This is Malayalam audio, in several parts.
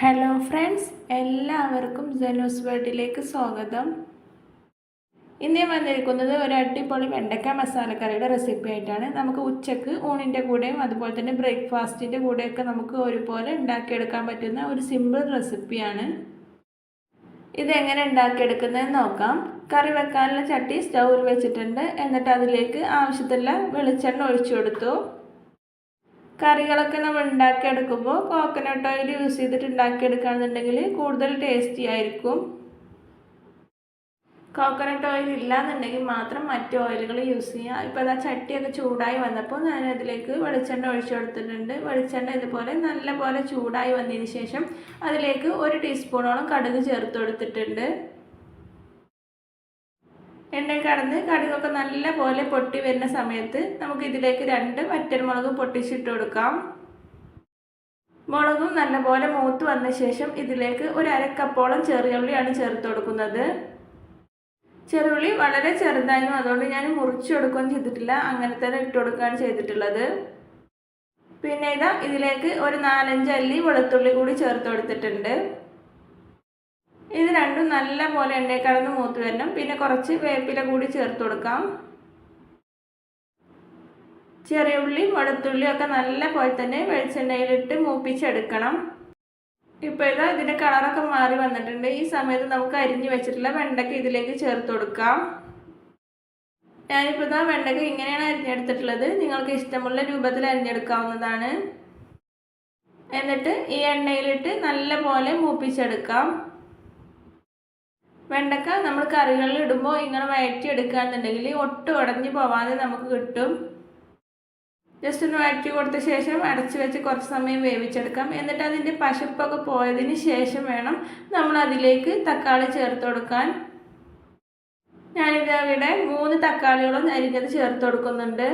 ഹലോ ഫ്രണ്ട്സ് എല്ലാവർക്കും ജനൂസ് വേർഡിലേക്ക് സ്വാഗതം. ഇന്ന് ഞാൻ വന്നിരിക്കുന്നത് ഒരു അടിപൊളി വെണ്ടക്ക മസാലക്കറിയുടെ റെസിപ്പി ആയിട്ടാണ്. നമുക്ക് ഉച്ചയ്ക്ക് ഊണിന്റെ കൂടെയും അതുപോലെ തന്നെ ബ്രേക്ക്ഫാസ്റ്റിന്റെ കൂടെയൊക്കെ നമുക്ക് ഒരുപോലെ ഉണ്ടാക്കിയെടുക്കാൻ പറ്റുന്ന ഒരു സിമ്പിൾ റെസിപ്പിയാണ് ഇതെങ്ങനെ ഉണ്ടാക്കിയെടുക്കുന്നതെന്ന് നോക്കാം. കറി വെക്കാനുള്ള ചട്ടി സ്റ്റൗവിൽ വെച്ചിട്ടുണ്ട്. എന്നിട്ട് അതിലേക്ക് ആവശ്യത്തിലുള്ള വെളിച്ചെണ്ണ ഒഴിച്ചു കൊടുത്തു. കറികളൊക്കെ നമ്മൾ ഉണ്ടാക്കിയെടുക്കുമ്പോൾ കോക്കനട്ട് ഓയിൽ യൂസ് ചെയ്തിട്ട് ഉണ്ടാക്കിയെടുക്കുകയാണെന്നുണ്ടെങ്കിൽ കൂടുതൽ ടേസ്റ്റി ആയിരിക്കും. കോക്കനട്ട് ഓയിൽ ഇല്ലാന്നുണ്ടെങ്കിൽ മാത്രം മറ്റ് ഓയിലുകൾ യൂസ് ചെയ്യുക. ഇപ്പോൾ അതാ ചട്ടിയൊക്കെ ചൂടായി വന്നപ്പോൾ ഞാൻ അതിലേക്ക് വെളിച്ചെണ്ണ ഒഴിച്ചു കൊടുത്തിട്ടുണ്ട്. വെളിച്ചെണ്ണ ഇതുപോലെ നല്ല പോലെ ചൂടായി വന്നതിന് ശേഷം അതിലേക്ക് ഒരു ടീസ്പൂണോളം കടുക് ചേർത്ത് കൊടുത്തിട്ടുണ്ട്. എണ്ണ കടന്ന് കടുകൊക്കെ നല്ല പോലെ പൊട്ടി വരുന്ന സമയത്ത് നമുക്ക് ഇതിലേക്ക് രണ്ട് വറ്റൽമുളക് പൊട്ടിച്ചിട്ട് കൊടുക്കാം. മുളകും നല്ലപോലെ മൂത്ത് വന്ന ശേഷം ഇതിലേക്ക് ഒരു അരക്കപ്പോളം ചെറിയുള്ളിയാണ് ചേർത്ത് കൊടുക്കുന്നത്. ചെറുള്ളി വളരെ ചെറുതായിരുന്നു അതുകൊണ്ട് ഞാൻ മുറിച്ചു കൊടുക്കുകയും ചെയ്തിട്ടില്ല. അങ്ങനെ തന്നെ ഇട്ട് കൊടുക്കുകയാണ് ചെയ്തിട്ടുള്ളത്. പിന്നെ ഇതാ ഇതിലേക്ക് ഒരു നാലഞ്ച് അല്ലി വെളുത്തുള്ളി കൂടി ചേർത്ത് കൊടുത്തിട്ടുണ്ട്. ഇത് രണ്ടും നല്ല പോലെ എണ്ണയിൽ കടന്ന് മൂത്ത് വരണം. പിന്നെ കുറച്ച് വേപ്പില കൂടി ചേർത്ത് കൊടുക്കാം. ചെറിയ ഉള്ളി വെളുത്തുള്ളി ഒക്കെ നല്ല പോലെ തന്നെ വെളിച്ചെണ്ണയിലിട്ട് മൂപ്പിച്ചെടുക്കണം. ഇപ്പോൾ ഇതാ ഇതിന്റെ കളറൊക്കെ മാറി വന്നിട്ടുണ്ട്. ഈ സമയത്ത് നമുക്ക് അരിഞ്ഞു വെച്ചിട്ടുള്ള വെണ്ടയ്ക്ക ഇതിലേക്ക് ചേർത്ത് കൊടുക്കാം. ഞാനിപ്പോൾ ഇതാ വെണ്ടയ്ക്ക ഇങ്ങനെയാണ് അരിഞ്ഞെടുത്തിട്ടുള്ളത്. നിങ്ങൾക്ക് ഇഷ്ടമുള്ള രൂപത്തിൽ അരിഞ്ഞെടുക്കാവുന്നതാണ്. എന്നിട്ട് ഈ എണ്ണയിലിട്ട് നല്ല പോലെ മൂപ്പിച്ചെടുക്കാം. വെണ്ടക്ക നമ്മൾ കറികളിൽ ഇടുമ്പോൾ ഇങ്ങനെ വഴറ്റി എടുക്കുകയാണെന്നുണ്ടെങ്കിൽ ഒട്ടും ഉടഞ്ഞു പോവാതെ നമുക്ക് കിട്ടും. ജസ്റ്റ് ഒന്ന് വഴറ്റി കൊടുത്ത ശേഷം അടച്ചു വെച്ച് കുറച്ച് സമയം വേവിച്ചെടുക്കാം. എന്നിട്ട് അതിന്റെ പശപ്പൊക്കെ പോയതിന് ശേഷം വേണം നമ്മൾ അതിലേക്ക് തക്കാളി ചേർത്ത് കൊടുക്കാൻ. ഞാനിത് ഇവിടെ മൂന്ന് തക്കാളികളും അരിഞ്ഞത് ചേർത്ത് കൊടുക്കുന്നുണ്ട്.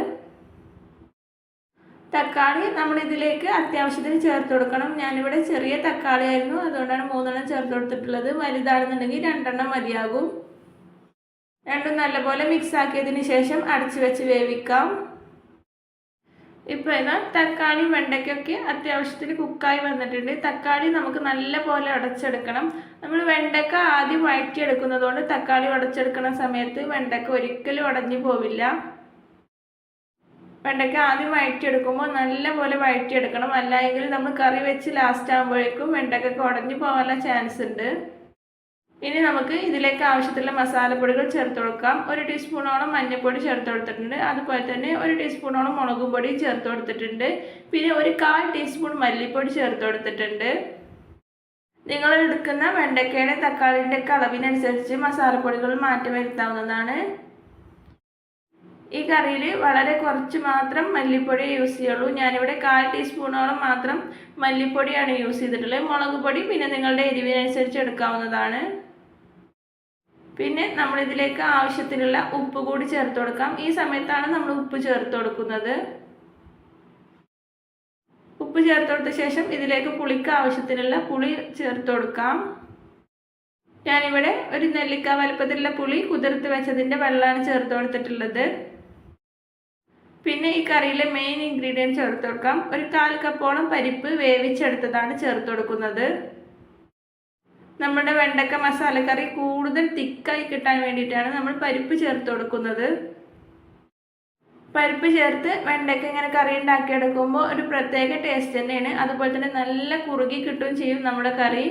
തക്കാളി നമ്മൾ ഇതിലേക്ക് അത്യാവശ്യത്തിന് ചേർത്ത് കൊടുക്കണം. ഞാനിവിടെ ചെറിയ തക്കാളി ആയിരുന്നു അതുകൊണ്ടാണ് മൂന്നെണ്ണം ചേർത്ത് കൊടുത്തിട്ടുള്ളത്. വലുതാണെന്നുണ്ടെങ്കിൽ രണ്ടെണ്ണം മതിയാകും. രണ്ടും നല്ലപോലെ മിക്സ് ആക്കിയതിന് ശേഷം അടച്ചു വെച്ച് വേവിക്കാം. ഇപ്പോൾ ഇതാ തക്കാളി വെണ്ടയ്ക്കൊക്കെ അത്യാവശ്യത്തിന് കുക്കായി വന്നിട്ടുണ്ട്. തക്കാളി നമുക്ക് നല്ല പോലെ ഉടച്ചെടുക്കണം നമ്മൾ വെണ്ടയ്ക്ക ആദ്യം വഴറ്റിയെടുക്കുന്നതുകൊണ്ട് തക്കാളി ഉടച്ചെടുക്കുന്ന സമയത്ത് വെണ്ടയ്ക്ക ഒരിക്കലും ഉടഞ്ഞു പോവില്ല. വെണ്ടയ്ക്ക ആദ്യം വഴറ്റിയെടുക്കുമ്പോൾ നല്ലപോലെ വഴറ്റിയെടുക്കണം അല്ലെങ്കിൽ നമ്മൾ കറി വെച്ച് ലാസ്റ്റ് ആകുമ്പോഴേക്കും വെണ്ടയ്ക്ക ഉടഞ്ഞു പോകാനുള്ള ചാൻസ് ഉണ്ട്. ഇനി നമുക്ക് ഇതിലേക്ക് ആവശ്യത്തിലുള്ള മസാലപ്പൊടികൾ ചേർത്ത് കൊടുക്കാം. ഒരു ടീസ്പൂണോളം മഞ്ഞൾപ്പൊടി ചേർത്ത് കൊടുത്തിട്ടുണ്ട്. അതുപോലെ തന്നെ ഒരു ടീസ്പൂണോളം മുളകും പൊടി ചേർത്ത് കൊടുത്തിട്ടുണ്ട്. പിന്നെ ഒരു കാൽ ടീസ്പൂൺ മല്ലിപ്പൊടി ചേർത്ത് കൊടുത്തിട്ടുണ്ട്. നിങ്ങൾ എടുക്കുന്ന വെണ്ടയ്ക്കയുടെ തക്കാളിന്റെ ഒക്കെ അളവിനനുസരിച്ച് മസാലപ്പൊടികൾ മാറ്റി വരുത്താവുന്നതാണ്. ഈ കറിയിൽ വളരെ കുറച്ച് മാത്രം മല്ലിപ്പൊടി യൂസ് ചെയ്യുള്ളൂ. ഞാനിവിടെ കാൽ ടീസ്പൂണോളം മാത്രം മല്ലിപ്പൊടിയാണ് യൂസ് ചെയ്തിട്ടുള്ളത്. മുളക് പൊടി പിന്നെ നിങ്ങളുടെ എരിവിനനുസരിച്ച് എടുക്കാവുന്നതാണ്. പിന്നെ നമ്മൾ ഇതിലേക്ക് ആവശ്യത്തിനുള്ള ഉപ്പ് കൂടി ചേർത്ത് കൊടുക്കാം. ഈ സമയത്താണ് നമ്മൾ ഉപ്പ് ചേർത്ത് കൊടുക്കുന്നത്. ഉപ്പ് ചേർത്ത് കൊടുത്ത ശേഷം ഇതിലേക്ക് പുളിക്ക് ആവശ്യത്തിനുള്ള പുളി ചേർത്ത് കൊടുക്കാം. ഞാനിവിടെ ഒരു നെല്ലിക്ക വലുപ്പത്തിലുള്ള പുളി കുതിർത്ത് വെച്ചതിന്റെ വെള്ളമാണ് ചേർത്ത് കൊടുത്തിട്ടുള്ളത്. പിന്നെ ഈ കറിയിലെ മെയിൻ ഇൻഗ്രീഡിയന്റ് ചേർത്ത് കൊടുക്കാം. ഒരു കാൽ കപ്പോളം പരിപ്പ് വേവിച്ചെടുത്തതാണ് ചേർത്ത് കൊടുക്കുന്നത്. നമ്മുടെ വെണ്ടക്ക മസാലക്കറി കൂടുതൽ തിക്കായി കിട്ടാൻ വേണ്ടിയിട്ടാണ് നമ്മൾ പരിപ്പ് ചേർത്ത് കൊടുക്കുന്നത്. പരിപ്പ് ചേർത്ത് വെണ്ടയ്ക്ക ഇങ്ങനെ കറി ഉണ്ടാക്കിയെടുക്കുമ്പോൾ ഒരു പ്രത്യേക ടേസ്റ്റ് തന്നെയാണ്. അതുപോലെ തന്നെ നല്ല കുറുകി കിട്ടുകയും ചെയ്യും നമ്മുടെ കറി.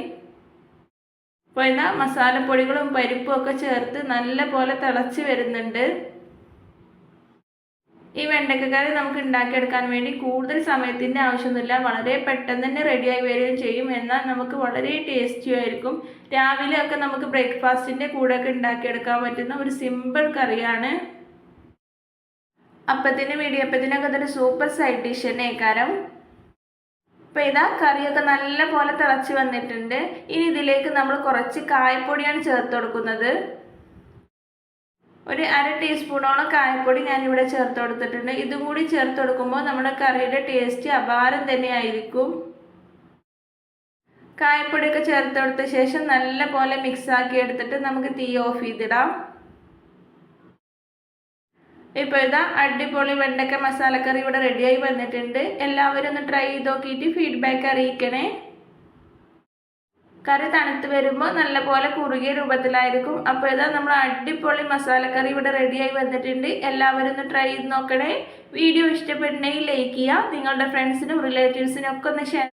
അപ്പോൾ ഇതാ മസാലപ്പൊടികളും പരിപ്പും ഒക്കെ ചേർത്ത് നല്ല പോലെ തിളച്ച് വരുന്നുണ്ട്. ഈ വെണ്ടക്കക്കറി നമുക്ക് ഉണ്ടാക്കിയെടുക്കാൻ വേണ്ടി കൂടുതൽ സമയത്തിന്റെ ആവശ്യമൊന്നുമില്ല. വളരെ പെട്ടെന്ന് തന്നെ റെഡിയായി വരികയും ചെയ്യും. എന്നാൽ നമുക്ക് വളരെ ടേസ്റ്റിയായിരിക്കും രാവിലെ ഒക്കെ നമുക്ക് ബ്രേക്ക്ഫാസ്റ്റിന്റെ കൂടെയൊക്കെ ഉണ്ടാക്കിയെടുക്കാൻ പറ്റുന്ന ഒരു സിമ്പിൾ കറിയാണ്. അപ്പത്തിനും ഇടിയപ്പത്തിനൊക്കെ അതൊരു സൂപ്പർ സൈഡ് ഡിഷ് തന്നെ കാരം അപ്പോൾ ഇതാ കറിയൊക്കെ നല്ല പോലെ തിളച്ച് വന്നിട്ടുണ്ട്. ഇനി ഇതിലേക്ക് നമ്മൾ കുറച്ച് കായപ്പൊടിയാണ് ചേർത്ത് കൊടുക്കുന്നത്. ഒരു അര ടീസ്പൂണോളം കായപ്പൊടി ഞാനിവിടെ ചേർത്ത് കൊടുത്തിട്ടുണ്ട് ഇതും കൂടി ചേർത്ത് കൊടുക്കുമ്പോൾ നമ്മുടെ കറിയുടെ ടേസ്റ്റ് അപാരം തന്നെയായിരിക്കും. കായപ്പൊടിയൊക്കെ ചേർത്ത് കൊടുത്ത ശേഷം നല്ല പോലെ മിക്സ് ആക്കി എടുത്തിട്ട് നമുക്ക് തീ ഓഫ് ചെയ്തിടാം. ഇപ്പോൾ ഇതാ അടിപൊളി വെണ്ടക്ക മസാലക്കറി ഇവിടെ റെഡിയായി വന്നിട്ടുണ്ട്. എല്ലാവരും ഒന്ന് ട്രൈ ചെയ്ത് നോക്കിയിട്ട് ഫീഡ്ബാക്ക് അറിയിക്കണേ. കറി തണുത്ത് വരുമ്പോൾ നല്ലപോലെ കുറുകിയ രൂപത്തിലായിരിക്കും. അപ്പോൾ ഇതാ നമ്മൾ അടിപൊളി മസാലക്കറി ഇവിടെ റെഡിയായി വന്നിട്ടുണ്ട്. എല്ലാവരും ഒന്ന് ട്രൈ ചെയ്ത് നോക്കണേ. വീഡിയോ ഇഷ്ടപ്പെട്ടുണ്ടെങ്കിൽ ലൈക്ക് ചെയ്യുക നിങ്ങളുടെ ഫ്രണ്ട്സിനും റിലേറ്റീവ്സിനും ഒക്കെ ഒന്ന് ഷെയർ